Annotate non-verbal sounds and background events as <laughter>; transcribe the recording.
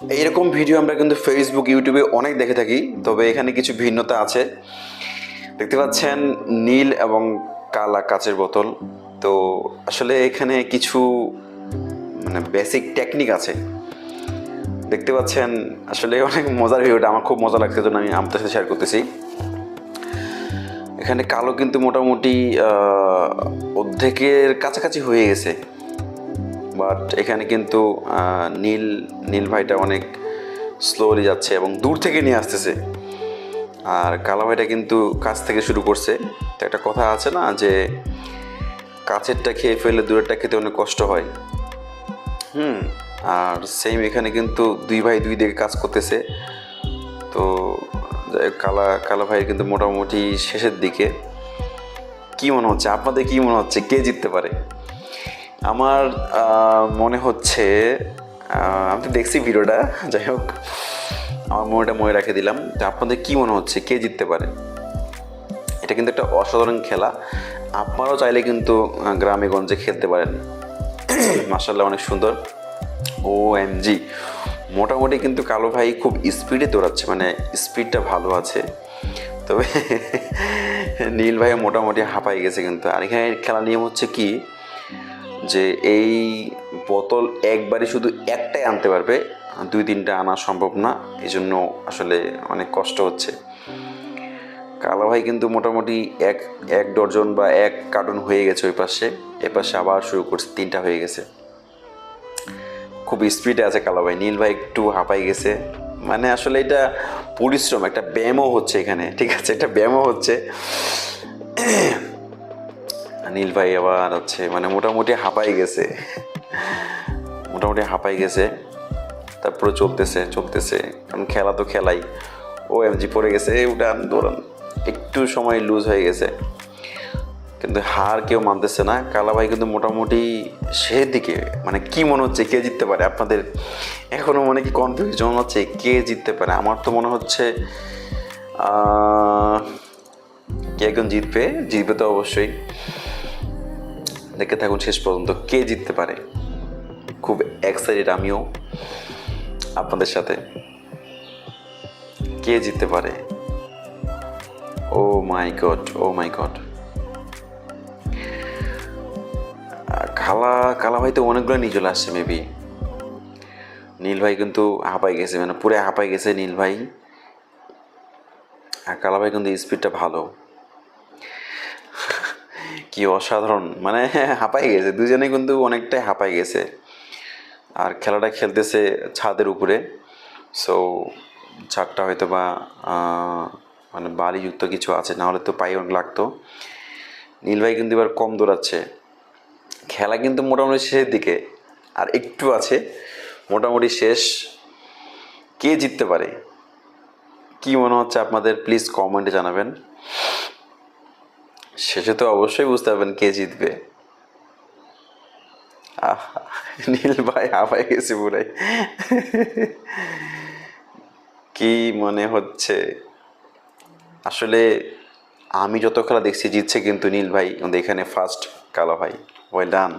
এইরকম ভিডিও আমরা কিন্তু ফেসবুক ইউটিউবে অনেক দেখে থাকি, তবে এখানে কিছু ভিন্নতা আছে। দেখতে পাচ্ছেন নীল এবং কালা কাচের বোতল। তো আসলে এখানে কিছু মানে বেসিক টেকনিক আছে। দেখতে পাচ্ছেন, আসলে অনেক মজার ভিডিওটা আমার খুব মজা লাগছে জন্য আমি আপনাদের সাথে শেয়ার করতেছি। এখানে কালো কিন্তু মোটামুটি অর্ধেকের কাছাকাছি হয়ে গেছে। বাট এখানে কিন্তু নীল নীল ভাইটা অনেক স্লোলি যাচ্ছে এবং দূর থেকে নিয়ে আসতেছে। আর কালো ভাইটা কিন্তু কাছ থেকে শুরু করছে। তো একটা কথা আছে না যে, কাছেরটা খেয়ে ফেললে দূরেরটা খেতে অনেক কষ্ট হয়। হুম, আর সেম এখানে কিন্তু দুই ভাই দুই দিকে কাজ করতেছে। তো কালা কালা ভাই কিন্তু মোটামুটি শেষের দিকে। কি মনে হচ্ছে? আপনাদের কি মনে হচ্ছে? কে জিততে পারে? আমার মনে হচ্ছে আমি তো দেখছি ভিডিওটা, যাই হোক, আমার মনেটা মনে রেখে দিলাম তো আপনাদের কী মনে হচ্ছে, কে জিততে পারে। এটা কিন্তু একটা অসাধারণ খেলা। আপনারাও চাইলে কিন্তু গ্রামে গঞ্জে খেলতে পারেন। <clears throat> মাসাল্লাহ অনেক সুন্দর। ও এম জি মোটামুটি কিন্তু কালো ভাই খুব স্পিডে দৌড়াচ্ছে মানে স্পিডটা ভালো আছে। তবে <laughs> নীল ভাই মোটামুটি হাঁপাই গেছে কিন্তু। আর এখানে খেলার নিয়ম হচ্ছে কি যে এই বোতল একবারে শুধু একটাই আনতে পারবে, দুই তিনটা আনা সম্ভব না এই জন্য আসলে অনেক কষ্ট হচ্ছে। কালো ভাই কিন্তু মোটামুটি এক এক ডজন বা এক কার্টন হয়ে গেছে ওই পাশে, এ পাশে আবার শুরু করছে, তিনটা হয়ে গেছে। খুব স্পিডে আছে কালো ভাই, নীল ভাই একটু হাঁপাই গেছে। মানে আসলে এটা পরিশ্রম, একটা ব্যায়ামও হচ্ছে এখানে, ঠিক আছে একটা ব্যায়ামও হচ্ছে। নীল ভাই আবার হচ্ছে মানে মোটামুটি হাঁপাই গেছে। মোটামুটি হাঁপাই গেছে। তারপরে চলতেছে চলতেছে। কারণ খেলা তো খেলাই। ও এমজি পড়ে গেছে উঠান, দৌড়ান। একটু সময় লুজ হয়ে গেছে। কিন্তু হার কেউ মানতেছে না। কালা ভাই কিন্তু মোটামুটি সেদিকে মানে কি মনে হচ্ছে, কে জিততে পারে? আপনাদের এখনও মনে কি কনফিউশন হচ্ছে, কে জিততে পারে? আমার তো মনে হচ্ছে কে একজন জিতবে? জিতবে তো অবশ্যই। দেখে থাকুন শেষ পর্যন্ত কে জিততে পারে। খুব এক্সাইটেড আমিও আপনাদের সাথে। কে জিততে পারে? ও মাই গড ও মাই গড কালা কালা ভাই তো অনেকগুলো নিয়ে চলে আসছে মেবি নীল ভাই কিন্তু হাঁপাই গেছে মানে পুরো হাঁপাই গেছে নীল ভাই। আর কালা ভাই কিন্তু স্পিডটা ভালো। কি অসাধারণ। মানে <laughs> হাঁপাই গেছে দুজনে কিন্তু অনেকটাই হাঁপাই গেছে। আর খেলাটা খেলতেছে ছাদের উপরে। সো ছাদটা হয়তো বা মানে বালিযুক্ত কিছু আছে, নাহলে তো পায়ে অনেক লাগতো। নীলভাই কিন্তু এবার কম দৌড়াচ্ছে। খেলা কিন্তু মোটামুটি শেষের দিকে, আর একটু আছে। মোটামুটি শেষ। কে জিততে পারে? কি মনে হচ্ছে আপনাদের? প্লিজ কমেন্টে জানাবেন। শেষে তো অবশ্যই বুঝতে পারবেন কে জিতবে। আহা, নীল ভাই হাফাই গেছে পুরাই। কি মনে হচ্ছে? আসলে আমি যত খেলা দেখছি জিতছে কিন্তু নীল ভাই। এখানে ফার্স্ট কালো ভাই। Well done